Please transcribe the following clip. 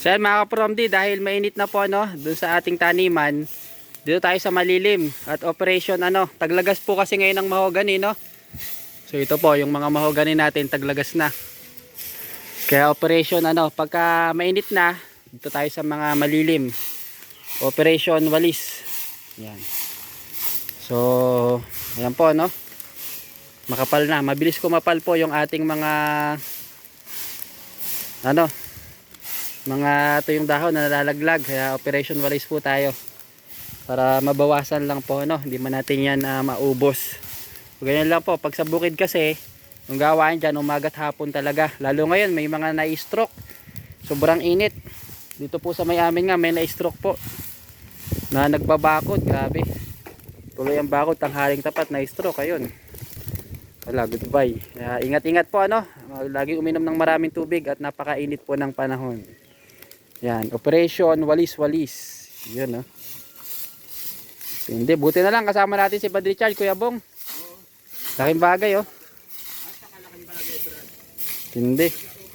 So yan mga kapromdi, dahil mainit na po ano, dun sa ating taniman, dito tayo sa malilim at operation ano, taglagas po kasi ngayon ng mahogany no. So ito po yung mga mahogany natin taglagas na. Kaya operation ano, pagka mainit na, dito tayo sa mga malilim. Operation walis. Yan. So, ayan po no. Makapal na, mabilis kumapal po yung ating mga ano, mga ito yung dahon na nalalaglag kaya operation walis po tayo. Para mabawasan lang po no? Hindi man natin yan ah, maubos. Ganyan lang po pag sa bukid kasi yung gawain dyan umagat hapon talaga. Lalo ngayon may mga na-stroke. Sobrang init. Dito po sa may amin nga may na-stroke po. Na nagbabakod grabe. Tuloy ang bakod tanghaling tapat na-stroke ayun. Wala goodbye. Kaya ingat-ingat po ano? Lagi uminom ng maraming tubig at napakainit po ng panahon yan, operation walis-walis. Yun, no? Hindi, buti na lang kasama natin si Padre Charles, Kuya Bong. Laking bagay, oh. Hindi.